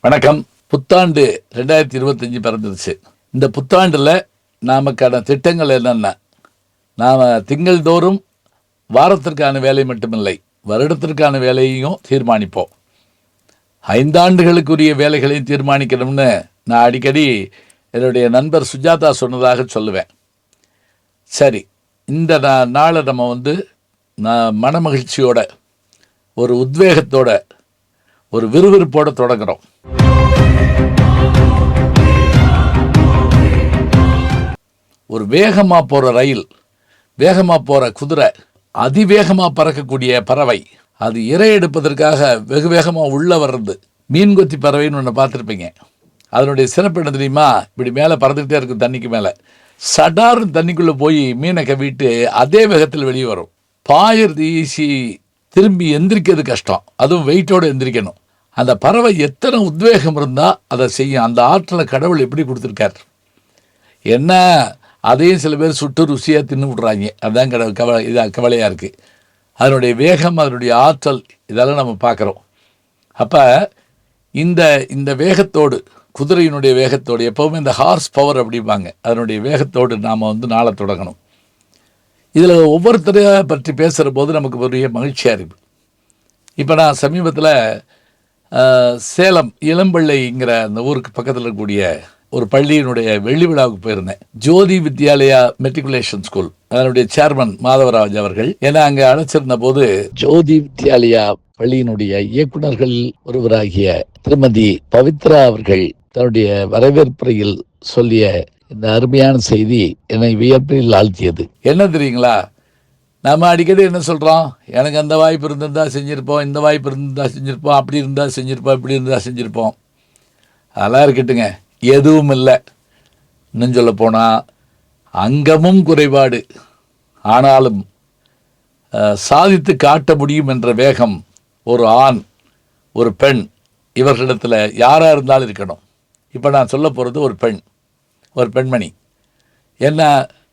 வணக்கம். புத்தாண்டு ரெண்டாயிரத்தி இருபத்தஞ்சி பிறந்துருச்சு. இந்த புத்தாண்டில் நமக்கான திட்டங்கள் என்னென்ன? நாம் திங்கள்தோறும் வாரத்திற்கான வேலை மட்டுமில்லை வருடத்திற்கான வேலையையும் தீர்மானிப்போம். ஐந்தாண்டுகளுக்குரிய வேலைகளையும் தீர்மானிக்கணும்னு நான் அடிக்கடி என்னுடைய நண்பர் சுஜாதா சொன்னதாக சொல்லுவேன். சரி இந்த நா- நாளை நம்ம வந்து நான் மனமகிழ்ச்சியோட ஒரு உத்வேகத்தோட ஒரு விறுவிறுப்போட தொடங்குறோம். ஒரு வேகமாக போகிற ரயில் வேகமாக போகிற குதிரை அதிவேகமாக பறக்கக்கூடிய பறவை அது இரை எடுப்பதற்காக வெகு வேகமாக உள்ளே வர்றது. மீன்கொத்தி பறவைன்னு ஒன்று பார்த்துருப்பீங்க. அதனுடைய சிறப்பு என்ன தெரியுமா? இப்படி மேலே பறந்துக்கிட்டே இருக்கும் தண்ணிக்கு மேலே. சடார்னு தண்ணிக்குள்ளே போய் மீனை கவிட்டு அதே வேகத்தில் வெளியே வரும். பாயறது ஈஸி திரும்பி எந்திரிக்கிறது கஷ்டம். அதுவும் வெயிட்டோடு எந்திரிக்கணும். அந்த பறவை எத்தனை உத்வேகம் இருந்தால் அதை செய்யும். அந்த ஆற்றலை கடவுள் எப்படி கொடுத்துருக்கார்? என்ன? அதையும் சில பேர் சுட்டு ருசியாக தின்னு விட்றாங்க. அதுதான் கட கவலை இதாக கவலையாக இருக்குது அதனுடைய வேகம் அதனுடைய ஆற்றல் இதெல்லாம் நம்ம பார்க்குறோம். அப்போ இந்த இந்த வேகத்தோடு குதிரையினுடைய வேகத்தோடு எப்போவுமே இந்த ஹார்ஸ் பவர் அப்படிம்பாங்க. அதனுடைய வேகத்தோடு நாம் வந்து நாளை தொடங்கணும். இதில் ஒவ்வொருத்தரைய பற்றி பேசுகிற போது நமக்கு பெரிய மகிழ்ச்சியாக இருக்குது இப்போ நான் சமீபத்தில் சேலம் இளம்பிள்ளைங்கிற அந்த ஊருக்கு பக்கத்தில் இருக்கக்கூடிய ஒரு பள்ளியினுடைய வெள்ளி விழாவுக்கு போயிருந்தேன். ஜோதி வித்யாலயா மெட்ரிகுலேஷன் ஸ்கூல் அதனுடைய சேர்மன் மாதவராஜ் அவர்கள் ஏன்னா அங்கே அழைச்சிருந்த போது ஜோதி வித்யாலயா பள்ளியினுடைய இயக்குனர்களில் ஒருவராகிய திருமதி பவித்ரா அவர்கள் தன்னுடைய வரவேற்புரையில் சொல்லிய இந்த அருமையான செய்தி என்னை வியப்பில் ஆழ்த்தியது. என்ன தெரியுங்களா? நம்ம அடிக்கடி என்ன சொல்கிறோம் எனக்கு அந்த வாய்ப்பு இருந்திருந்தா செஞ்சுருப்போம் இந்த வாய்ப்பு இருந்திருந்தா செஞ்சுருப்போம் அப்படி இருந்தால் செஞ்சுருப்போம் இப்படி இருந்தால் செஞ்சுருப்போம். அதெல்லாம் இருக்கட்டுங்க. எதுவும் இல்லை. இன்னும் சொல்ல போனால் அங்கமும் குறைபாடு. ஆனாலும் சாதித்து காட்ட முடியும் என்ற வேகம் ஒரு ஆண் ஒரு பெண் இவர்களிடத்தில் யாராக இருந்தாலும் இருக்கணும். இப்போ நான் சொல்ல போகிறது ஒரு பெண். ஒரு பெண்மணி. என்ன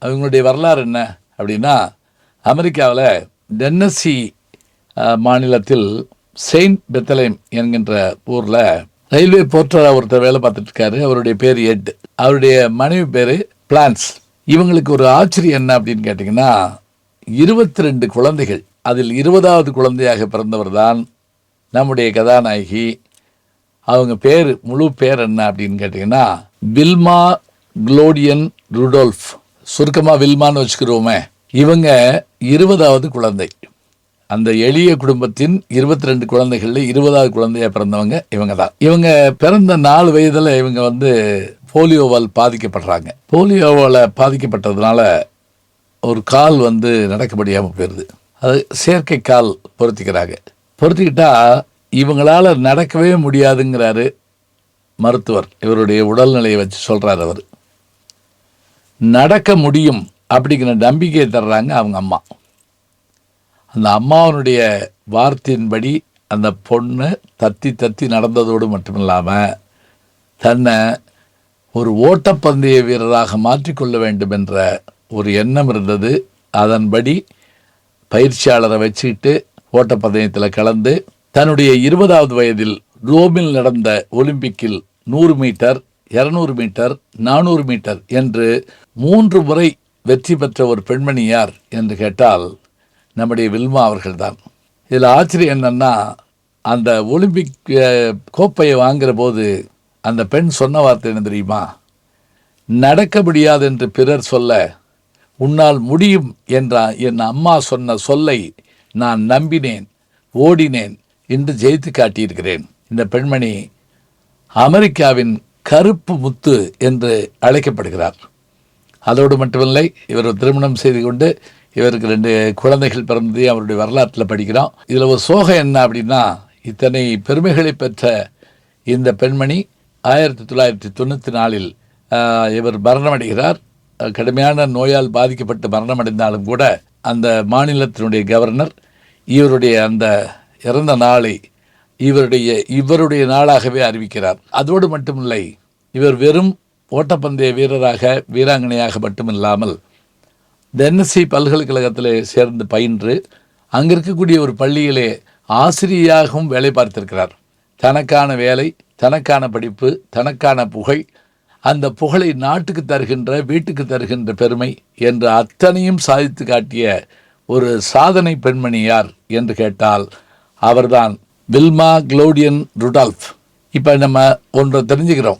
அவங்களுடைய வரலாறு என்ன அப்படின்னா அமெரிக்காவில் டென்னசி மாநிலத்தில் செயின்ட் பெத்தலேம் என்கின்ற ஊரில் ரயில்வே போர்ட்டராக ஒருத்தர் வேலை பார்த்துட்டு இருக்காரு. அவருடைய பேர் எட். அவருடைய மனைவி பேர் பிளான்ஸ். இவங்களுக்கு ஒரு ஆச்சரியம் என்ன அப்படின்னு கேட்டிங்கன்னா இருபத்தி ரெண்டு குழந்தைகள். அதில் இருபதாவது குழந்தையாக பிறந்தவர் தான் நம்முடைய கதாநாயகி. அவங்க பேர் முழு பேர் என்ன அப்படின்னு கேட்டிங்கன்னா பில்மா க்ளோடியன் ருடோல்ஃப் சுருக்கமாக வில்மான்னு வச்சுக்கிறோமே. இவங்க இருபதாவது குழந்தை. அந்த எளிய குடும்பத்தின் இருபத்தி ரெண்டு குழந்தைகளில் இருபதாவது குழந்தையாக பிறந்தவங்க இவங்க தான் இவங்க பிறந்த நாலு வயதில் இவங்க வந்து போலியோவால் பாதிக்கப்படுறாங்க. போலியோவால் பாதிக்கப்பட்டதுனால ஒரு கால் வந்து நடக்க முடியாமல் போயிடுது அது செயற்கை கால் பொருத்திக்கிறாங்க. பொருத்திக்கிட்டா இவங்களால் நடக்கவே முடியாதுங்கிறாரு மருத்துவர். இவருடைய உடல்நிலையை வச்சு சொல்கிறார் அவர். நடக்க முடியும் அப்படிங்கிற நம்பிக்கையை தர்றாங்க அவங்க அம்மா. அந்த அம்மாவனுடைய வார்த்தையின்படி அந்த பொண்ணு தத்தி தத்தி நடந்ததோடு மட்டுமில்லாமல் தன்னை ஒரு ஓட்டப்பந்தய வீரராக மாற்றிக்கொள்ள வேண்டும் என்ற ஒரு எண்ணம் இருந்தது. அதன்படி பயிற்சியாளரை வச்சுக்கிட்டு ஓட்டப்பந்தயத்தில் கலந்து தன்னுடைய இருபதாவது வயதில் ரோமில் நடந்த ஒலிம்பிக்கில் நூறு மீட்டர் இரநூறு மீட்டர் நானூறு மீட்டர் என்று மூன்று முறை வெற்றி பெற்ற ஒரு பெண்மணி யார் என்று கேட்டால் நம்முடைய வில்மா அவர்கள்தான். இதில் ஆச்சரியம் என்னன்னா அந்த ஒலிம்பிக் கோப்பையை வாங்குற போது அந்த பெண் சொன்ன வார்த்தை என்ன தெரியுமா? நடக்க முடியாது என்று பிறர் சொல்ல உன்னால் முடியும் என்ற என் அம்மா சொன்ன சொல்லை நான் நம்பினேன் ஓடினேன் என்று ஜெயித்து காட்டியிருக்கிறேன். இந்த பெண்மணி அமெரிக்காவின் கருப்பு முத்து என்று அழைக்கப்படுகிறார். அதோடு மட்டுமில்லை இவர் திருமணம் செய்து கொண்டு இவருக்கு ரெண்டு குழந்தைகள் பிறந்ததையும் அவருடைய வரலாற்றில் படிக்கிறோம். இதில் ஒரு சோகம் என்ன அப்படின்னா இத்தனை பெருமைகளை பெற்ற இந்த பெண்மணி ஆயிரத்தி தொள்ளாயிரத்தி தொண்ணூற்றி நாலில் இவர் மரணமடைகிறார். கடுமையான நோயால் பாதிக்கப்பட்டு மரணமடைந்தாலும் கூட அந்த மாநிலத்தினுடைய கவர்னர் இவருடைய அந்த இறந்த நாளை இவருடைய இவருடைய நாளாகவே அறிவிக்கிறார். அதோடு மட்டுமில்லை இவர் வெறும் ஓட்டப்பந்தய வீரராக வீராங்கனையாக மட்டுமில்லாமல் தென்னசி பல்கலைக்கழகத்தில் சேர்ந்து பயின்று அங்கே இருக்கக்கூடிய ஒரு பள்ளியிலே ஆசிரியராகவும் வேலை பார்த்திருக்கிறார். தனக்கான வேலை தனக்கான படிப்பு தனக்கான புகழ் அந்த புகழை நாட்டுக்கு தருகின்ற வீட்டுக்கு தருகின்ற பெருமை என்று அத்தனையும் சாதித்து காட்டிய ஒரு சாதனை பெண்மணி யார் என்று கேட்டால் அவர்தான் வில்மா க்ளோடியன் ருடால்ஃப். இப்போ நம்ம ஒன்றை தெரிஞ்சுக்கிறோம்.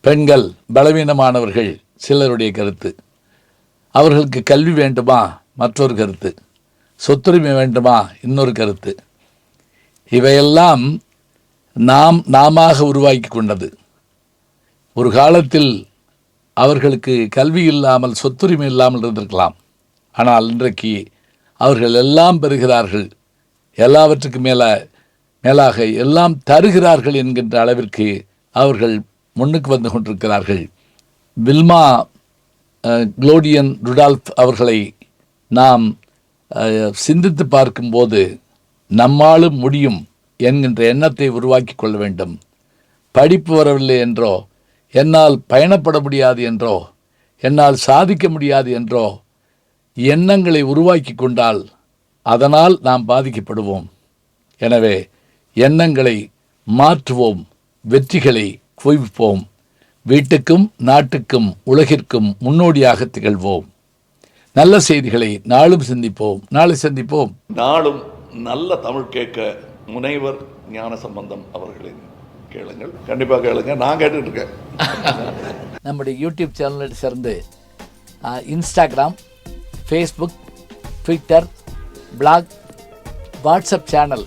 பெண்கள் பலவீனமானவர்கள் சிலருடைய கருத்து. அவர்களுக்கு கல்வி வேண்டுமா? மற்றொரு கருத்து. சொத்துரிமை வேண்டுமா? இன்னொரு கருத்து. இவையெல்லாம் நாம் நாமாக உருவாக்கி கொண்டது. ஒரு காலத்தில் அவர்களுக்கு கல்வி இல்லாமல் சொத்துரிமை இல்லாமல் இருந்திருக்கலாம். ஆனால் இன்றைக்கு அவர்கள் எல்லாம் பெறுகிறார்கள். எல்லாவற்றுக்கும் மேலே மேலாக எல்லாம் தருகிறார்கள் என்கின்ற அளவிற்கு அவர்கள் முன்னுக்கு வந்து கொண்டிருக்கிறார்கள். வில்மா குளோடியன் ருடால்ஃப் அவர்களை நாம் சிந்தித்து பார்க்கும்போது நம்மாலும் முடியும் என்கின்ற எண்ணத்தை உருவாக்கி கொள்ள வேண்டும். படிப்பு வரவில்லை என்றோ என்னால் பயணப்பட முடியாது என்றோ என்னால் சாதிக்க முடியாது என்றோ எண்ணங்களை உருவாக்கி கொண்டால் அதனால் நாம் பாதிக்கப்படுவோம். எனவே எண்ணங்களை மாற்றுவோம் வெற்றிகளை குவிப்போம் வீட்டுக்கும் நாட்டுக்கும் உலகிற்கும் முன்னோடியாக திகழ்வோம். நல்ல செய்திகளை நாளும் சிந்திப்போம் நாளை சந்திப்போம். நாளும் நல்ல தமிழ் கேட்க முனைவர் ஞான சம்பந்தம் அவர்களின் கேளுங்கள். கண்டிப்பாக கேளுங்க. நான் கேட்டுட்டு இருக்கேன் நம்முடைய யூடியூப் சேனலை சேர்ந்து Instagram Facebook Twitter blog WhatsApp channel